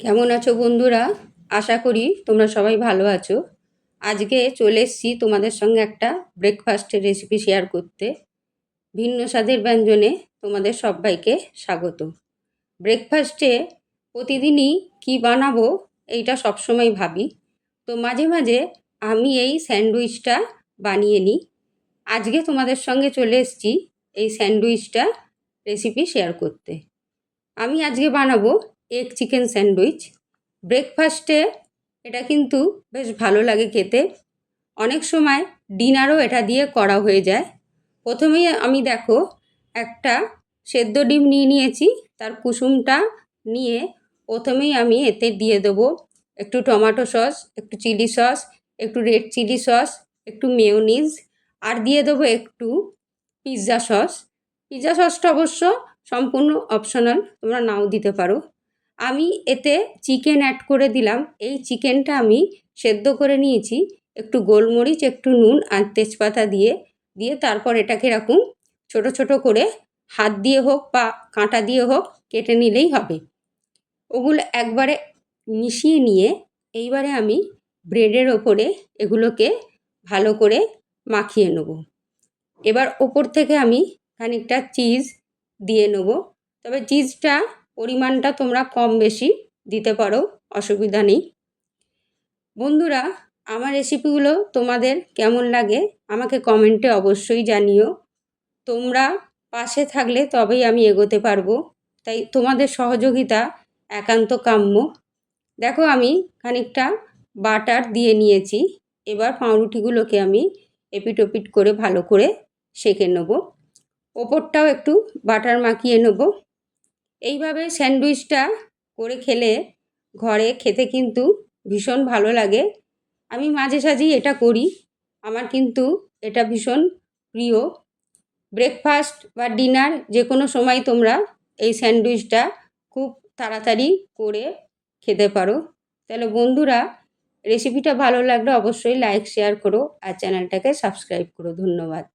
কেমন আছো বন্ধুরা? আশা করি তোমরা সবাই ভালো আছো। আজকে চলে এসেছি তোমাদের সঙ্গে একটা ব্রেকফাস্টের রেসিপি শেয়ার করতে। ভিন্ন স্বাদের ব্যঞ্জনে তোমাদের সবাইকে স্বাগত। ব্রেকফাস্টে প্রতিদিনই কি বানাবো এইটা সবসময় ভাবি। তো মাঝে মাঝে আমি এই স্যান্ডউইচটা বানিয়ে নিই। আজকে তোমাদের সঙ্গে চলে এসেছি এই স্যান্ডউইচটা রেসিপি শেয়ার করতে। আমি আজকে বানাবো এগ চিকেন স্যান্ডউইচ ব্রেকফাস্টে এটা কিন্তু বেশ ভালো লাগে খেতে। অনেক সময় ডিনারও এটা দিয়ে করা হয়ে যায়। প্রথমেই আমি দেখো একটা সেদ্ধ ডিম নিয়ে নিয়েছি, তার কুসুমটা নিয়ে প্রথমেই আমি এতে দিয়ে দেবো একটু টমেটো সস, একটু চিলি সস, একটু রেড চিলি সস, একটু মেয়োনিজ, আর দিয়ে দেবো একটু পিৎজা সস। পিৎজা সসটা অবশ্য সম্পূর্ণ অপশনাল তোমরা নাও দিতে পারো। আমি এতে চিকেন অ্যাড করে দিলাম। এই চিকেনটা আমি সেদ্ধ করে নিয়েছি। একটু গোলমরিচ, একটু নুন আর তেজপাতা দিয়ে দিয়ে তারপর এটাকে এরকম ছোট ছোট করে হাত দিয়ে হোক বা কাঁটা দিয়ে হোক কেটে নিলেই হবে। ওগুলো একবারে মিশিয়ে নিয়ে এইবারে আমি ব্রেডের ওপরে এগুলোকে ভালো করে মাখিয়ে নেব। এবার ওপর থেকে আমি খানিকটা চিজ দিয়ে নেব। তবে চিজটা পরিমাণটা তোমরা কম বেশি দিতে পারো, অসুবিধা নেই। বন্ধুরা, আমার রেসিপিগুলো তোমাদের কেমন লাগে আমাকে কমেন্টে অবশ্যই জানিও। তোমরা পাশে থাকলে তবেই আমি এগোতে পারব। তাই তোমাদের সহযোগিতা একান্ত কাম্য। দেখো আমি খানিকটা বাটার দিয়ে নিয়েছি। এবার পাউরুটিগুলোকে আমি এপিট ওপিট করে ভালো করে সেঁকে নেব। ওপরটাও একটু বাটার মাখিয়ে নেব। এইভাবে স্যান্ডউইচটা করে খেলে ঘরে খেতে কিন্তু ভীষণ ভালো লাগে। আমি মাঝে সাঝেই এটা করি। আমার কিন্তু এটা ভীষণ প্রিয়। ব্রেকফাস্ট বা ডিনার যে কোনো সময় তোমরা এই স্যান্ডউইচটা খুব তাড়াতাড়ি করে খেতে পারো। তাহলে বন্ধুরা, রেসিপিটা ভালো লাগলে অবশ্যই লাইক, শেয়ার করো আর চ্যানেলটাকে সাবস্ক্রাইব করো। ধন্যবাদ।